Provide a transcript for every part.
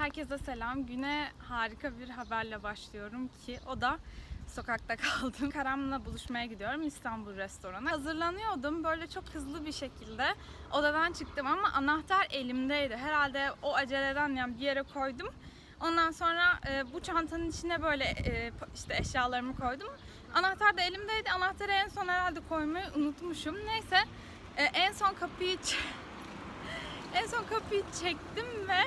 Herkese selam. Güne harika bir haberle başlıyorum ki o da sokakta kaldım. Karam'la buluşmaya gidiyorum İstanbul restorana. Hazırlanıyordum böyle çok hızlı bir şekilde odadan çıktım ama anahtar elimdeydi. Herhalde o aceleden yani bir yere koydum. Ondan sonra e, bu çantanın içine böyle e, işte eşyalarımı koydum. Anahtar da elimdeydi. Anahtarı en son herhalde koymayı unutmuşum. Neyse e, en son kapıyı en son kapıyı çektim ve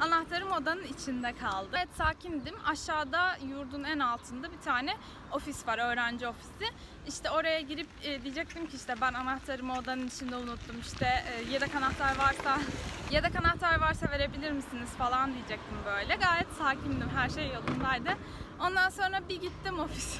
anahtarım odanın içinde kaldı. Evet sakindim. Aşağıda yurdun en altında bir tane ofis var, öğrenci ofisi. İşte oraya girip e, diyecektim ki işte ben anahtarımı odanın içinde unuttum. İşte e, yedek anahtar varsa yedek anahtar varsa verebilir misiniz falan diyecektim böyle. Gayet sakindim. Her şey yolundaydı. Ondan sonra bir gittim ofis.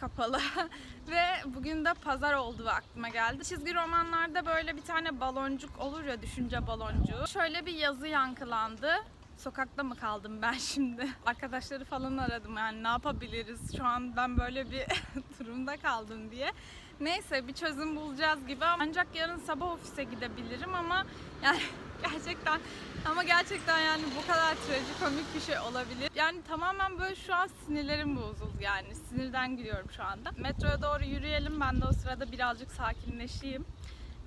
Kapalı ve bugün de pazar olduğu aklıma geldi. Çizgi romanlarda böyle bir tane baloncuk olur ya düşünce baloncuğu. Şöyle bir yazı yankılandı. Sokakta mı kaldım ben şimdi? Arkadaşları falan aradım yani ne yapabiliriz? Şu an ben böyle bir durumda kaldım diye. Neyse bir çözüm bulacağız gibi ancak yarın sabah ofise gidebilirim ama yani gerçekten ama gerçekten yani bu kadar trajikomik bir şey olabilir. Yani tamamen böyle şu an sinirlerim bozuldu yani. Sinirden gülüyorum şu anda. Metroya doğru yürüyelim. Ben de o sırada birazcık sakinleşeyim.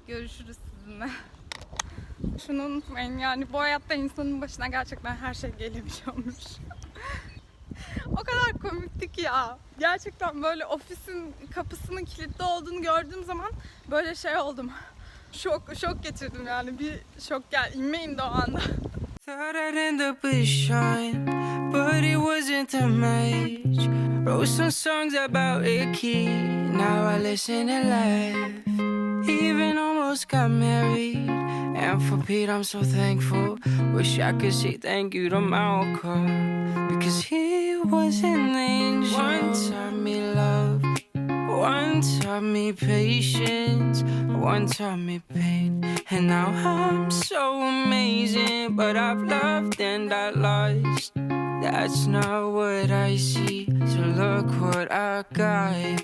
Görüşürüz sizinle. Şunu unutmayın yani bu hayatta insanın başına gerçekten her şey gelebiliyormuş. o kadar komikti ki ya. Gerçekten böyle ofisin kapısının kilitli olduğunu gördüğüm zaman böyle şey oldum. Şok, şok geçirdim yani. Bir şok gel. İnmeyin de o. Thought I'd end up with Sean, but it wasn't the match. Wrote some songs about Ricky, now I listen and laugh. Even almost got married, and for Pete I'm so thankful. Wish I could say thank you to Malcolm, because he was an angel. One taught me love, one taught me patience, one taught me pain. And now I'm so amazing, but I've loved and I lost. That's not what I see. So look what I got.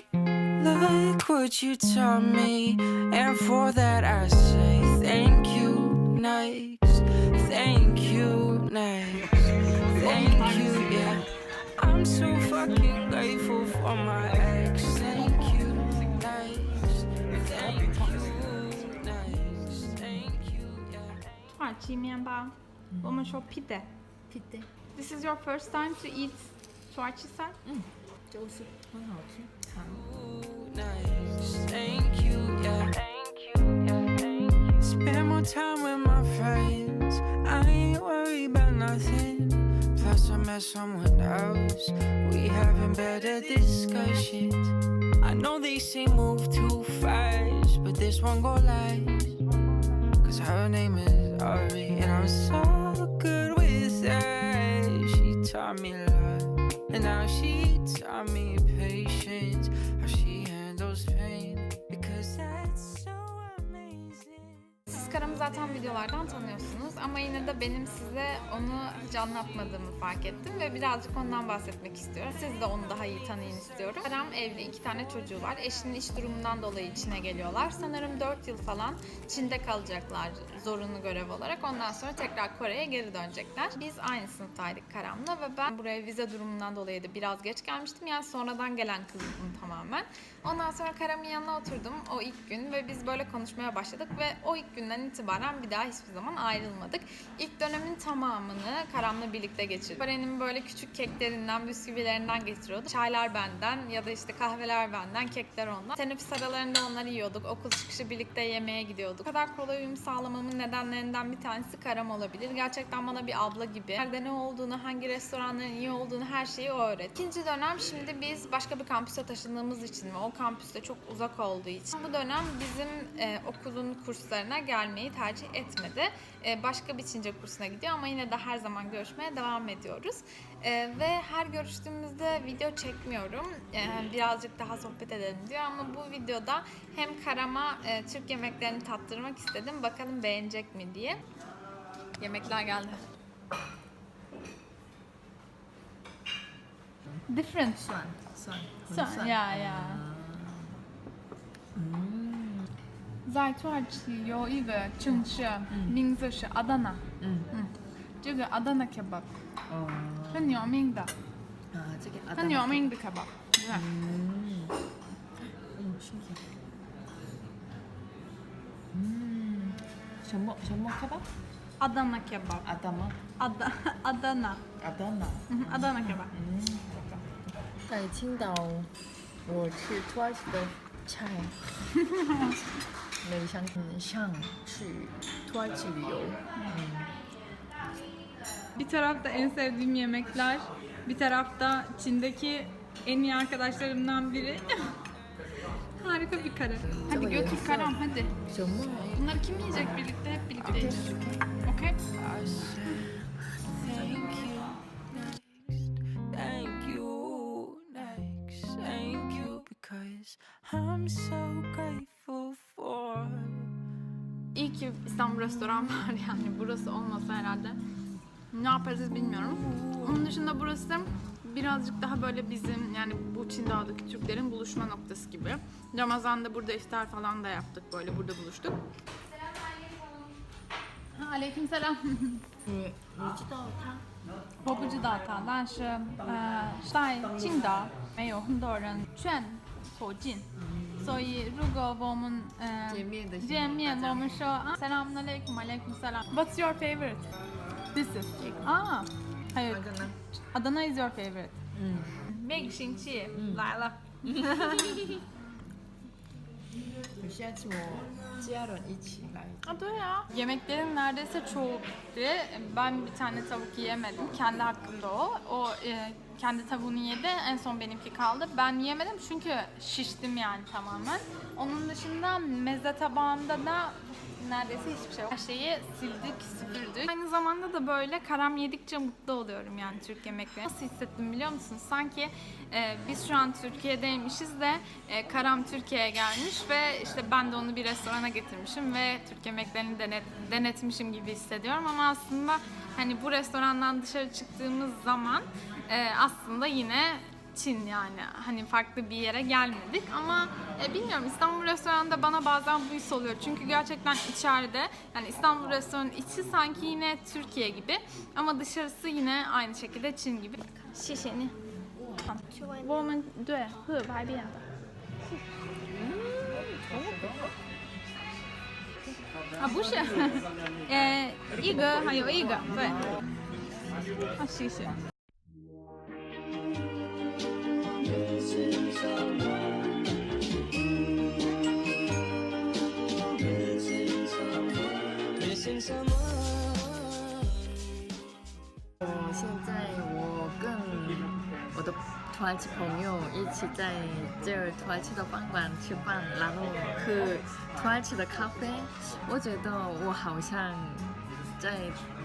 Look what you taught me. And for that I say thank you next. Thank you next. Thank you, yeah. I'm so fucking grateful for my ex. yeah. 土耳其面包，我们说 pide。 pide This is your first time to eat 土耳其菜？就是很好吃，糖。 Nice. Thank you, yeah. Thank you, yeah. Thank you. Spend more time with my friends. I ain't worried about nothing. Plus, I met someone else. We having better discussions. I know they say move too fast, but this one go last. Cause her name is Ari, and I'm so good with that. She taught me love, and now she taught me Siz Karam'ı zaten videolardan tanıyorsunuz ama yine de benim size onu hiç anlatmadığımı fark ettim ve birazcık ondan bahsetmek istiyorum. Siz de onu daha iyi tanıyın istiyorum. Karam evli, iki tane çocuğu var. Eşinin iş durumundan dolayı Çin'e geliyorlar. Sanırım 4 yıl falan Çin'de kalacaklar zorunlu görev olarak. Ondan sonra tekrar Kore'ye geri dönecekler. Biz aynı sınıftaydık Karam'la ve ben buraya vize durumundan dolayı da biraz geç gelmiştim. Yani sonradan gelen kızdım tamamen. Ondan sonra Karam'ın yanına oturdum o ilk gün ve biz böyle konuşmaya başladık ve o ilk günden itibaren bir daha hiçbir zaman ayrılmadık. İlk dönemin tamamını Karam'la birlikte geçirdik. Kore'nin böyle küçük keklerinden, bisküvilerinden getiriyordu. Çaylar benden ya da işte kahveler benden, kekler ondan. Teneffüs aralarında onları yiyorduk. Okul çıkışı birlikte yemeğe gidiyorduk. Bu kadar kolay uyum sağlamamın nedenlerinden bir tanesi Karam olabilir. Gerçekten bana bir abla gibi. Nerede ne olduğunu, hangi restoranların iyi olduğunu her şeyi o öğretti. İkinci dönem şimdi biz başka bir kampüse taşındığımız için ve o kampüste çok uzak olduğu için bu dönem bizim e, okulun kurslarına gelmeyi tercih etmedi. Ee, başka bir Çince kursuna gidiyor ama yine de her zaman görüşmeye devam ediyoruz. Ee, ve her görüştüğümüzde video çekmiyorum. Ee, birazcık daha sohbet edelim diyor ama bu videoda hem Karam'a e, Türk yemeklerini tattırmak istedim. Bakalım beğenecek mi diye. Yemekler geldi. Different one. Son. Son. Yeah, yeah. 在土耳其有一个城市，名字是阿达纳。嗯 çınçı Mingzi şi Adana. Hı 嗯，嗯，嗯，什么什么烤肉？阿达纳 Oh. 阿达纳阿达 Mingda. Aa, Adana. 在青岛，我吃土耳其的菜。没想想去土耳其旅游。 Bir tarafta en sevdiğim yemekler, bir tarafta Çin'deki en iyi arkadaşlarımdan biri. Harika bir kare. Hadi Çok iyi. götür Karam hadi. 什么？ Bunları kim yiyecek birlikte? Hep birlikte yiyeceğiz. Okey? Thank you next. Thank you next. Thank you because I'm so ki İstanbul restoran var yani burası olmasa herhalde ne yaparız bilmiyorum. Onun dışında burası birazcık daha böyle bizim yani bu Çin Dağı'daki Türklerin buluşma noktası gibi. Ramazan'da burada iftar falan da yaptık böyle burada buluştuk. Aleyküm selam. 你你知道他？我不知道它，但是呃，在青岛没有很多人劝附近， 所以如果我们呃见面的时候见面，大家我们说啊，selamun aleyküm, aleyküm selam. What's your favorite? This is. 啊，还有 Adana。 Adana is your favorite. 嗯，每个星期来了。下次我家人一起来。 Aa,对ya. Yemeklerin neredeyse çoğu bitti. Ben bir tane tavuk yiyemedim. Kendi hakkımda o. O e, kendi tavuğunu yedi. En son benimki kaldı. Ben yiyemedim çünkü şiştim yani tamamen. Onun dışında meze tabağında da neredeyse hiçbir şey yok. Her şeyi sildik, süpürdük. Aynı zamanda da böyle karam yedikçe mutlu oluyorum yani Türk yemekleri. Nasıl hissettim biliyor musunuz? Sanki e, biz şu an Türkiye'deymişiz de e, karam Türkiye'ye gelmiş ve işte ben de onu bir restorana getirmişim ve Türk yemeklerini denet, denetmişim gibi hissediyorum ama aslında hani bu restorandan dışarı çıktığımız zaman e, aslında yine Çin yani hani farklı bir yere gelmedik ama e, bilmiyorum İstanbul restoranında bana bazen bu his oluyor çünkü gerçekten içeride yani İstanbul restoranın içi sanki yine Türkiye gibi ama dışarısı yine aynı şekilde Çin gibi. 谢谢你。我们对喝白变的。啊，不是，呃，一个还有一个，对。啊，谢谢。 我现在我跟我的土耳其朋友一起在这儿土耳其的饭馆吃饭，然后喝土耳其的咖啡。我觉得我好像在，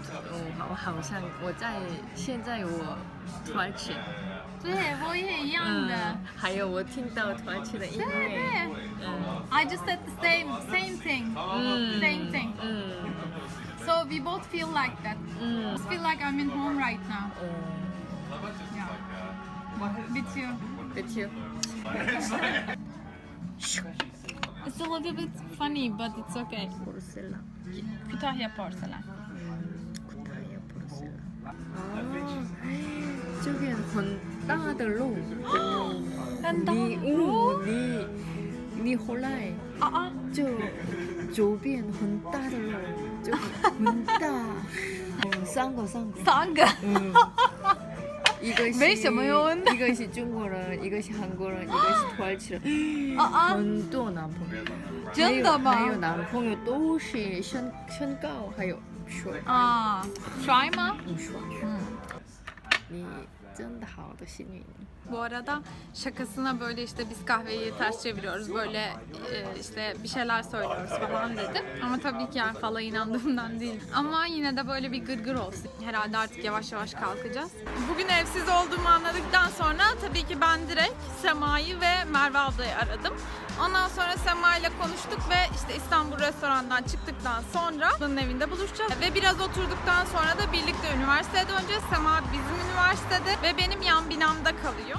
我我好像我在现在我土耳其，对，我也一样的。嗯，还有我听到土耳其的音对乐，对嗯 I just said the same same thing. 嗯 Same thing. 嗯 So we both feel like that. Mm. I feel like I'm in home right now. Yeah. With you. With you. It's a little bit funny, but it's okay. Porcelain. Kütahya porselen. Kütahya porcelain. 아, 저기는 건 땅아들로. 니, 우, 就很大，嗯，三个三个，三个。嗯，一个是为什么要问呢一个是中国人，一个是韩国人，一个是土耳其人，啊啊！很多男朋友，真的吗还有还有男朋友都是身身高还有帅，啊，帅吗？很帅，嗯。你 真的好的幸运。 Bu arada şakasına böyle işte biz kahveyi ters çeviriyoruz böyle e, işte bir şeyler söylüyoruz falan dedim. Ama tabii ki yani fala inandığımdan değil. Ama yine de böyle bir gırgır olsun. Herhalde artık yavaş yavaş kalkacağız. Bugün evsiz olduğumu anladıktan sonra tabii ki ben direkt Sema'yı ve Merve ablayı aradım. Ondan sonra Sema ile konuştuk ve işte İstanbul restorandan çıktıktan sonra bunun evinde buluşacağız. Ve biraz oturduktan sonra da birlikte üniversiteye döneceğiz. Sema bizim üniversitede ve benim yan binamda kalıyor.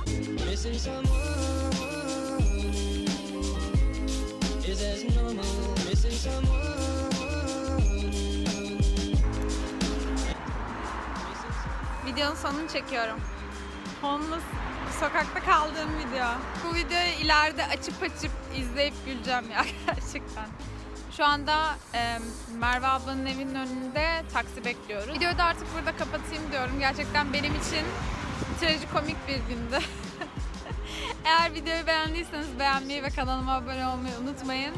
Videonun sonunu çekiyorum. Homeless sokakta kaldığım video. Bu videoyu ileride açıp açıp izleyip güleceğim ya gerçekten. Şu anda e, Merve ablanın evinin önünde taksi bekliyoruz. Videoyu da artık burada kapatayım diyorum. Gerçekten benim için trajikomik bir gündü. Eğer videoyu beğendiyseniz beğenmeyi ve kanalıma abone olmayı unutmayın.